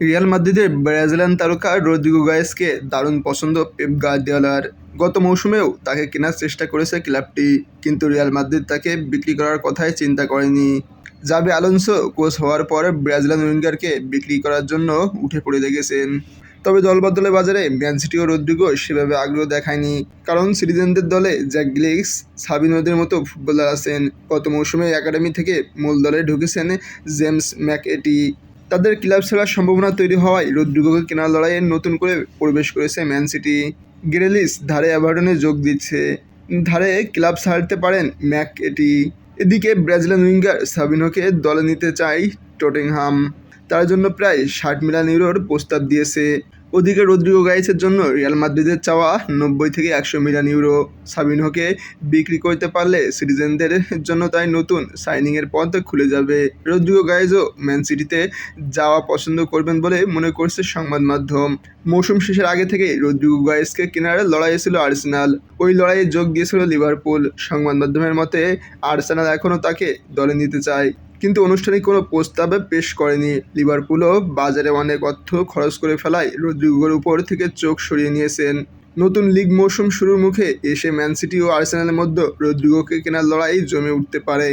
Real মাদ্রিদের Brazilian তারকা Rodrigo গায়েসকে দারুণ পছন্দ পেপ গার্দিওলার। গত মৌসুমেও তাকে কেনার চেষ্টা করেছে ক্লাবটি, কিন্তু রিয়াল মাদ্রিদ তাকে বিক্রি করার কথাই চিন্তা করেনি। জাবি আলোনসো কোচ হওয়ার পর ব্রাজিলিয়ান উইঙ্গারকে বিক্রি করার জন্য উঠে পড়ে লেগেছেন তবে দলবদলে বাজারে ম্যান সিটি ও রদ্রিগো সেভাবে আগ্রহ দেখায়নি, কারণ সিটিজেনদের দলে জ্যাক গ্লিক্স, সাবিনোদের মতো ফুটবলার আছেন। গত মৌসুমে একাডেমি থেকে মূল দলে ঢুকেছেন জেমস ম্যাকএটি। তাদের ক্লাব ছাড়ার সম্ভাবনা তৈরি হওয়ায় রোদ্রিগোকে কেনার লড়াইয়ে নতুন করে প্রবেশ করেছে ম্যান সিটি। গ্রেলিস ধারে অ্যাভারটনে যোগ দিচ্ছে। ধারে ক্লাব ছাড়তে পারেন ম্যাক এটি। এদিকে ব্রাজিলিয়ান উইঙ্গার সাবিনোকে দলে নিতে চাই টটেনহাম। তার জন্য প্রায় ষাট মিলিয়ন ইউরোর প্রস্তাব দিয়েছে। ওদিকে রদ্রিগো গাইসের জন্য রিয়াল মাদ্রিদের চাওয়া নব্বই থেকে একশো মিলিয়ন ইউরো। সাবিনহোকে বিক্রি করতে পারলে সিটিজেনদের জন্য তাই নতুন সাইনিংয়ের পথ খুলে যাবে। রদ্রিগো গাইজও ম্যান সিটিতে যাওয়া পছন্দ করবেন বলে মনে করছে সংবাদ মাধ্যম। মৌসুম শেষের আগে থেকে রদ্রিগো গাইসকে কেনার লড়াই ছিল আর্সেনাল। ওই লড়াইয়ে যোগ দিয়েছিল লিভারপুল। সংবাদ মাধ্যমের মতে, আর্সেনাল এখনও তাকে দলে নিতে চায়। কিন্তু আনুষ্ঠানিক কোনো প্রস্তাবে পেশ করেনি। লিভারপুলও বাজারে অনেক অর্থ খরচ করে ফেলায় রদ্রিগোর উপর থেকে চোখ সরিয়ে নিয়েছেন। নতুন লিগ মৌসুম শুরুর মুখে এসে ম্যান সিটি ও আর্সেনালের মধ্যে রদ্রিগোকে কেনার লড়াই জমে উঠতে পারে।